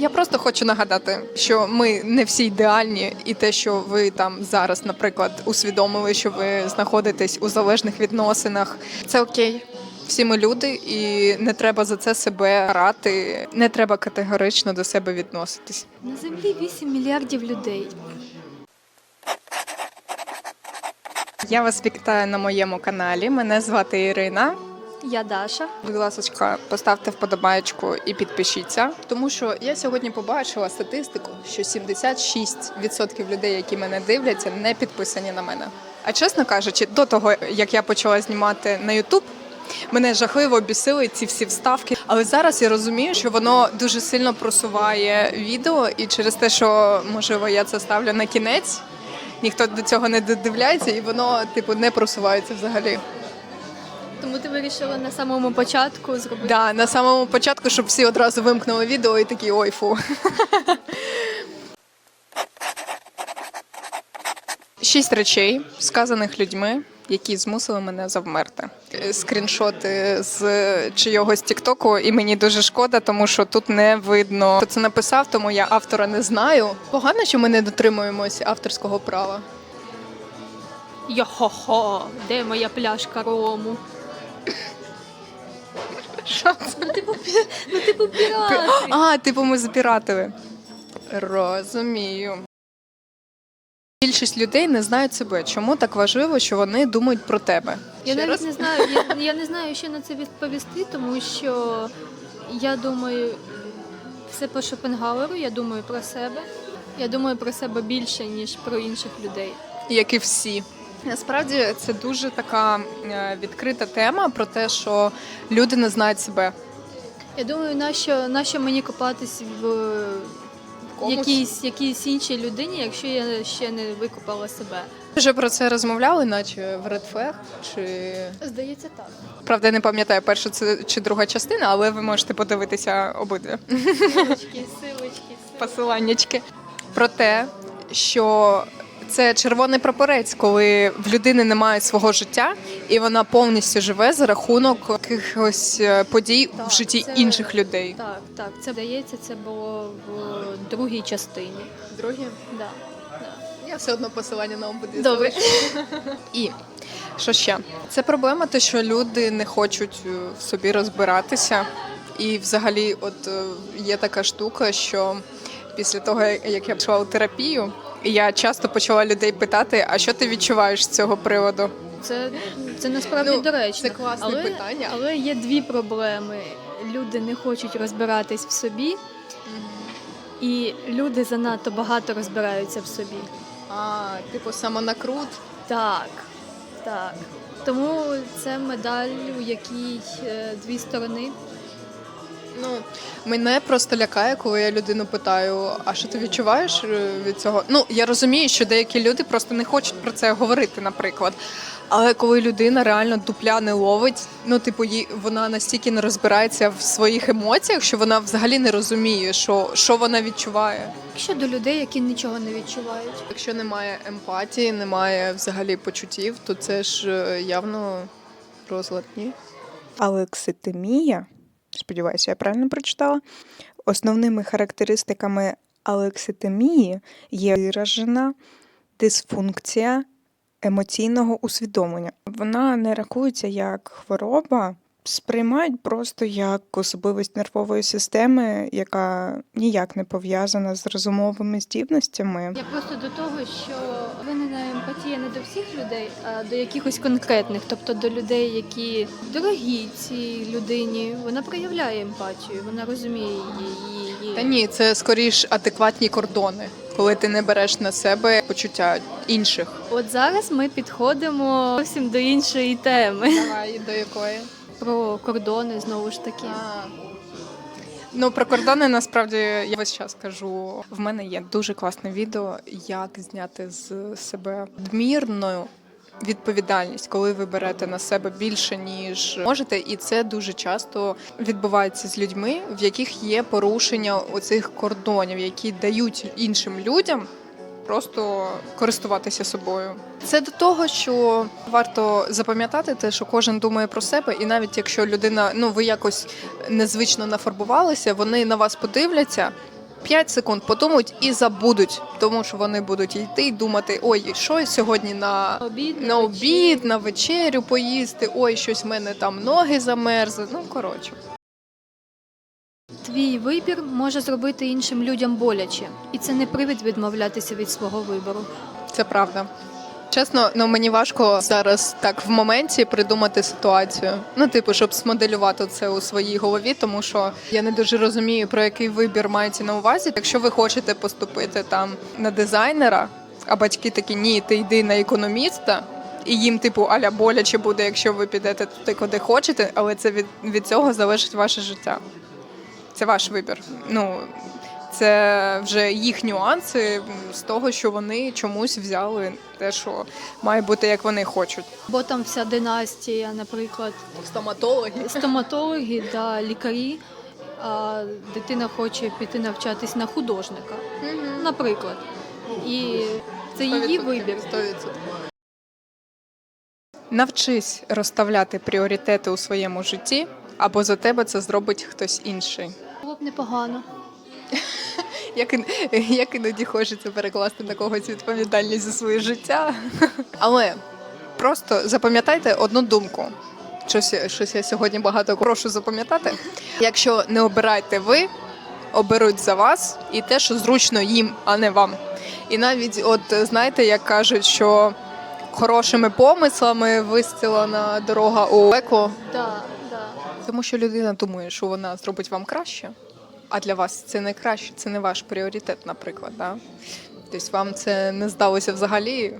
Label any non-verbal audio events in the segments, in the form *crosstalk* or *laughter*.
Я просто хочу нагадати, що ми не всі ідеальні, і те, що ви там зараз, наприклад, усвідомили, що ви знаходитесь у залежних відносинах, це окей. Всі ми люди, і не треба за це себе карати. Не треба категорично до себе відноситись. На землі 8 мільярдів людей. Я вас вітаю на моєму каналі. Мене звати Ірина. Я Даша. Будь ласка, поставте вподобайку і підпишіться, тому що я сьогодні побачила статистику, що 76% людей, які мене дивляться, не підписані на мене. А чесно кажучи, до того як я почала знімати на YouTube, мене жахливо бісили ці всі вставки. Але зараз я розумію, що воно дуже сильно просуває відео, і через те, що можливо я це ставлю на кінець, ніхто до цього не додивляється, і воно типу не просувається взагалі. Тому ти вирішила на самому початку зробити. Да, на самому початку, щоб всі одразу вимкнули відео і такі ой фу. Шість речей, сказаних людьми, які змусили мене завмерти. Скріншоти з чийогось Тіктоку, і мені дуже шкода, тому що тут не видно, хто це написав, тому я автора не знаю. Погано, що ми не дотримуємось авторського права. Йо-хо-хо, де моя пляшка рому? Що це? Ну, типу, пі- ну, типу пірати. А, типу, ми запіратили. Розумію. Більшість людей не знають себе. Чому так важливо, що вони думають про тебе? Я Ще навіть раз? не знаю, я, я не знаю, що на це відповісти, тому що я думаю, все по Шопенгауеру, я думаю про себе. Я думаю про себе більше, ніж про інших людей. Як і всі. Насправді це дуже така е, відкрита тема про те, що люди не знають себе. Я думаю, нащо, нащо мені копатись в комусь. якійсь, якійсь іншій людині, якщо я ще не викопала себе. Ми вже про це розмовляли, наче в Red Flag, чи Здається, так. правда, я не пам'ятаю перша це чи друга частина, але ви можете подивитися обидві. Силочки, силочки, посиланнячки про те, що це червоний прапорець, коли в людини немає свого життя, і вона повністю живе за рахунок якихось е, подій Так, в житті це- інших людей. Так, так. Це здається, це було в другій частині. Друге, Да. Да. я все одно посилання на обидві Добре. *laughs* І що ще? Це проблема, те, що люди не хочуть е, в собі розбиратися. І взагалі, от е, є така штука, що після того, як я пішла у терапію, я часто почала людей питати, а що ти відчуваєш з цього приводу? Це, це насправді Ну, доречно. це класне але, питання. Але є дві проблеми. Люди не хочуть розбиратись в собі, і люди занадто багато розбираються в собі. А, типу, самонакрут. Так, так. Тому це медаль, у якій е, дві сторони. Ну, мене просто лякає, коли я людину питаю, а що ти відчуваєш е, від цього? Ну, я розумію, що деякі люди просто не хочуть про це говорити, наприклад. Але коли людина реально дупля не ловить, ну, типу, їй вона настільки не розбирається в своїх емоціях, що вона взагалі не розуміє, що, що вона відчуває. Щодо людей, які нічого не відчувають. Якщо немає емпатії, немає взагалі почуттів, то це ж е, явно розлад, ні? Алекситимія, сподіваюся, я правильно прочитала. Основними характеристиками алекситимії є виражена дисфункція емоційного усвідомлення. Вона не рахується як хвороба, сприймають просто як особливість нервової системи, яка ніяк не пов'язана з розумовими здібностями. Я просто до того, що не до всіх людей, а до якихось конкретних, тобто до людей, які дорогі цій людині. Вона проявляє емпатію, вона розуміє її. її. Та ні, це скоріш адекватні кордони, коли ти не береш на себе почуття інших. От зараз ми підходимо зовсім до іншої теми Давай до якої? про кордони знову ж таки. Ну про кордони насправді я весь час кажу. В мене є дуже класне відео, як зняти з себе надмірну відповідальність, коли ви берете на себе більше ніж можете, і це дуже часто відбувається з людьми, в яких є порушення оцих кордонів, які дають іншим людям. Просто користуватися собою. Це до того, що варто запам'ятати те, що кожен думає про себе, і навіть якщо людина, ну ви якось незвично нафарбувалися, вони на вас подивляться 5 секунд подумають і забудуть, тому що вони будуть йти і думати: ой, що сьогодні на Обід, на обід, на вечерю поїсти, ой, щось в мене там ноги замерзли. Ну коротше. Твій вибір може зробити іншим людям боляче, і це не привід відмовлятися від свого вибору. Це правда. Чесно, ну мені важко зараз так в моменті придумати ситуацію. Ну, типу, щоб смоделювати це у своїй голові, тому що я не дуже розумію, про який вибір мається на увазі. Якщо ви хочете поступити там на дизайнера, а батьки такі ні, ти йди на економіста. І їм, типу, аля боляче буде, якщо ви підете туди, куди хочете, але це від, від цього залежить ваше життя. Це ваш вибір. Ну, це вже їх нюанси з того, що вони чомусь взяли те, що має бути як вони хочуть. Бо там вся династія, наприклад, Стоматологи. стоматологи да, лікарі, а дитина хоче піти навчатись на художника, наприклад. І це її вибір. Навчись розставляти пріоритети у своєму житті, або за тебе це зробить хтось інший. Б непогано. *laughs* Як, як іноді хочеться перекласти на когось відповідальність за своє життя. *laughs* Але просто запам'ятайте одну думку. Щось, щось я сьогодні багато прошу запам'ятати. Якщо не обирайте ви, оберуть за вас і те, що зручно їм, а не вам. І навіть, от знаєте, як кажуть, що хорошими помислами вистілена дорога у еко, Да, да. тому що людина думає, що вона зробить вам краще, а для вас це не краще, це не ваш пріоритет, наприклад. Да? Тобто вам це не здалося взагалі.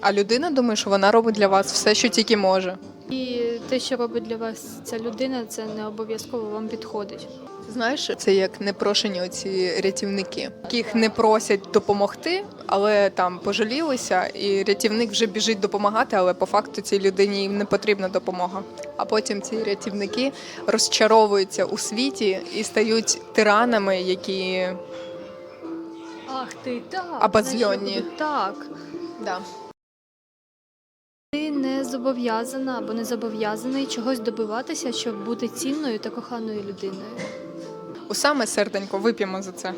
А людина думає, що вона робить для вас все, що тільки може. І те, що робить для вас ця людина, це не обов'язково вам підходить. Знаєш, це як непрошені оці рятівники, яких не просять допомогти, але там пожалілися, і рятівник вже біжить допомагати, але по факту цій людині їм не потрібна допомога. А потім ці рятівники розчаровуються у світі і стають тиранами, які Ах ти так. Обозльонні. Так. да. Ти не зобов'язана або не зобов'язаний чогось добиватися, щоб бути цінною та коханою людиною. У саме серденько вип'ємо за це.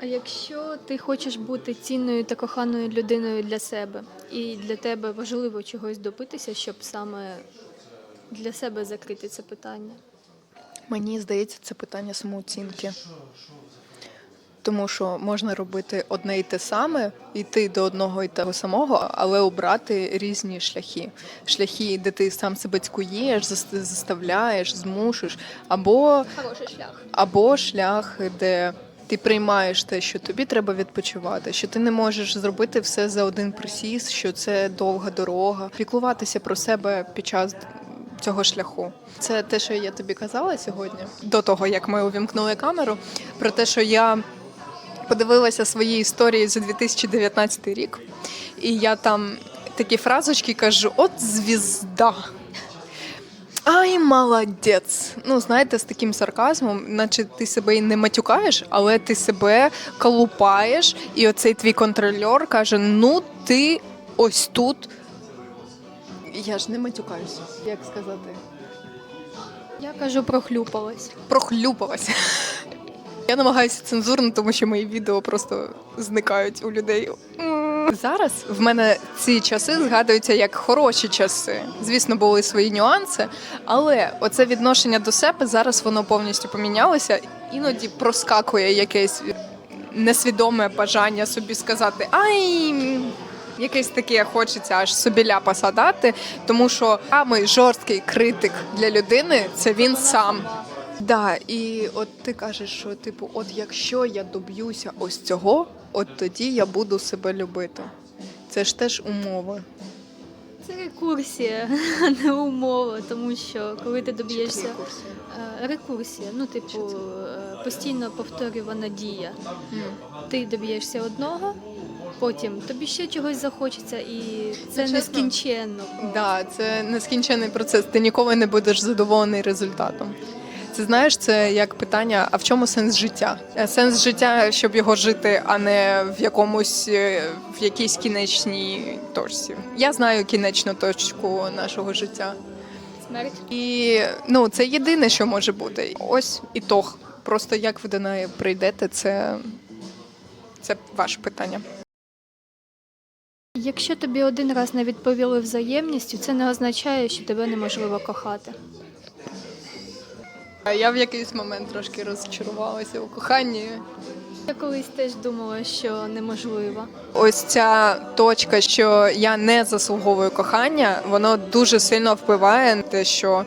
А якщо ти хочеш бути цінною та коханою людиною для себе, і для тебе важливо чогось добитися, щоб саме для себе закрити це питання. Мені здається, це питання самооцінки. Тому що можна робити одне і те саме, йти до одного і того самого, але обрати різні шляхи. Шляхи, де ти сам себе цькуєш, зас- заставляєш, змушуєш, або, Хороший шлях. або шлях, де ти приймаєш те, що тобі треба відпочивати, що ти не можеш зробити все за один присіс, що це довга дорога. Піклуватися про себе під час цього шляху. Це те, що я тобі казала сьогодні, до того як ми увімкнули камеру, про те, що я подивилася свої історії за 2019 рік, і я там такі фразочки кажу: от звізда. Ай, молодець. Ну, знаєте, з таким сарказмом, наче ти себе і не матюкаєш, але ти себе колупаєш, і оцей твій контрольор каже: ну ти ось тут. Я ж не матюкаюся, як сказати. Я кажу, прохлюпалась. Прохлюпалася. Я намагаюся цензурно, тому що мої відео просто зникають у людей. Зараз в мене ці часи згадуються як хороші часи. Звісно, були свої нюанси, але оце відношення до себе зараз воно повністю помінялося. Іноді проскакує якесь несвідоме бажання собі сказати ай. Якесь таке хочеться аж собі ляпаса дати, тому що самий жорсткий критик для людини це він сам. Да, і от ти кажеш, що типу, от якщо я доб'юся ось цього, от тоді я буду себе любити. Це ж теж умови. Це рекурсія, а *laughs* не умова, тому що коли ти доб'єшся Е, рекурсія, ну типу е, постійно повторювана дія. Ти доб'єшся одного, потім тобі ще чогось захочеться, і це чесно. нескінченно. Да, це нескінчений процес. Ти ніколи не будеш задоволений результатом. Це знаєш, це як питання: а в чому сенс життя? Е, Сенс життя, щоб його жити, а не в якомусь е, в якійсь кінечній точці. Я знаю кінечну точку нашого життя. Смерть. І ну це єдине, що може бути. Ось ітог Просто як ви до неї прийдете, це, це ваше питання. Якщо тобі один раз не відповіли взаємністю, це не означає, що тебе неможливо кохати. Я в якийсь момент трошки розчарувалася у коханні. Я колись теж думала, що неможливо. Ось ця точка, що я не заслуговую кохання, воно дуже сильно впливає на те, що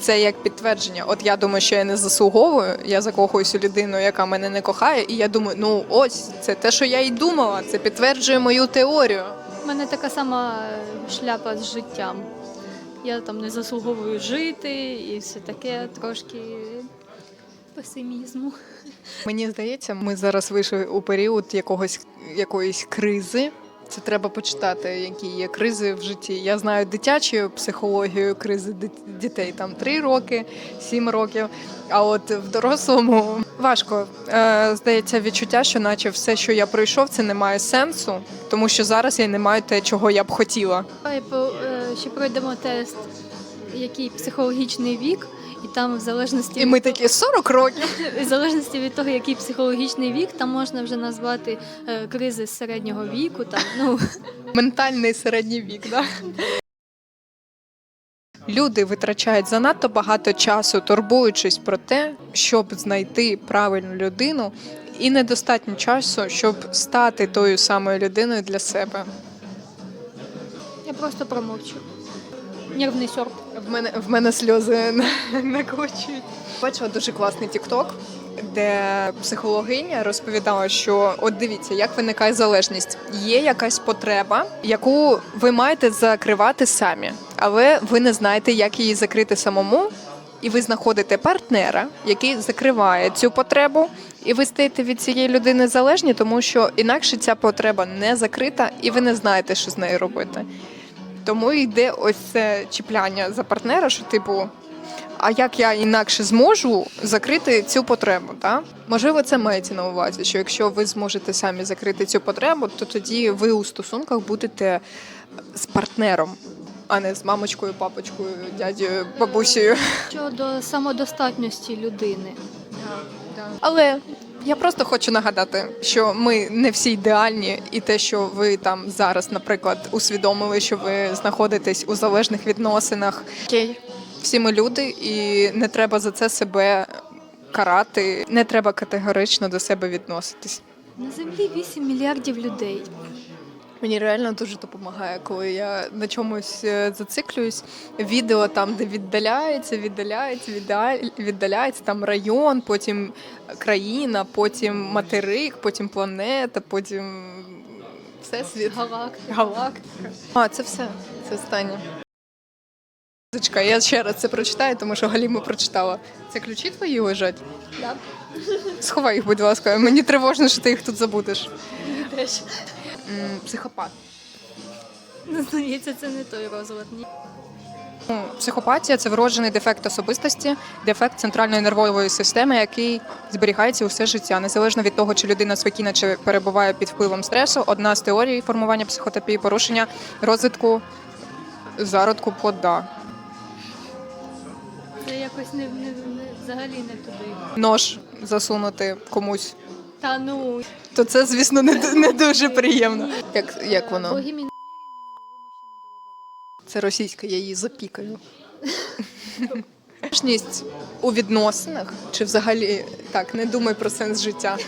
це як підтвердження. От я думаю, що я не заслуговую, я закохуюсь у людину, яка мене не кохає, і я думаю, ну ось це те, що я й думала, це підтверджує мою теорію. У мене така сама шляпа з життям. Я там не заслуговую жити і все таке трошки песимізму. Мені здається, ми зараз вийшли у період якогось якоїсь кризи. Це треба почитати, які є кризи в житті. Я знаю дитячу психологію кризи дітей там 3 роки, 7 років. А от в дорослому важко. Е, здається, відчуття, що наче все, що я пройшов, це не має сенсу, тому що зараз я не маю те, чого я б хотіла. Ще пройдемо тест, який психологічний вік, і там в залежності І ми такі 40 років. *laughs* В залежності від того, який психологічний вік, там можна вже назвати е, кризи середнього віку. Там ну *laughs* Ментальний середній вік, да? Люди витрачають занадто багато часу, турбуючись про те, щоб знайти правильну людину, і недостатньо часу, щоб стати тою самою людиною для себе. Я просто промовчу. Нервний сорт. В мене в мене сльози на- накочують. Бачила дуже класний тікток, де психологиня розповідала, що от дивіться, як виникає залежність. Є якась потреба, яку ви маєте закривати самі, але ви не знаєте, як її закрити самому. І ви знаходите партнера, який закриває цю потребу, і ви стаєте від цієї людини залежні, тому що інакше ця потреба не закрита, і ви не знаєте, що з нею робити. Тому йде ось це чіпляння за партнера, що типу, а як я інакше зможу закрити цю потребу? Та? Можливо, це мається на увазі, що якщо ви зможете самі закрити цю потребу, то тоді ви у стосунках будете з партнером, а не з мамочкою, папочкою, дядєю, бабусею. Щодо самодостатності людини. Але я просто хочу нагадати, що ми не всі ідеальні, і те, що ви там зараз, наприклад, усвідомили, що ви знаходитесь у залежних відносинах. Окей, всі ми люди, і не треба за це себе карати. Не треба категорично до себе відноситись. На землі 8 мільярдів людей. Мені реально дуже допомагає, коли я на чомусь е, зациклююсь. Відео там, де віддаляється, віддаляється, віддаляється там район, потім країна, потім материк, потім планета, потім всесвіт, Галактика. галактика. А, це все. Це останнє. Зачка, я ще раз це прочитаю, тому що Галіма прочитала. Це ключі твої лежать? Да. Сховай їх, будь ласка. Мені тривожно, що ти їх тут забудеш. Теж. М, Психопат. Ну, Здається, це не той розлад. Ні. Ну, Психопатія це вроджений дефект особистості, дефект центральної нервової системи, який зберігається усе життя, незалежно від того, чи людина спокійна чи перебуває під впливом стресу. Одна з теорій формування психотерапії порушення розвитку зародку плода. Це якось не, не, не взагалі не туди. Нож засунути комусь. Та ну То це, звісно, не, не дуже приємно. Як, як воно? Це російська, я її запікаю. Залежність у відносинах, чи взагалі так, не думай про сенс життя.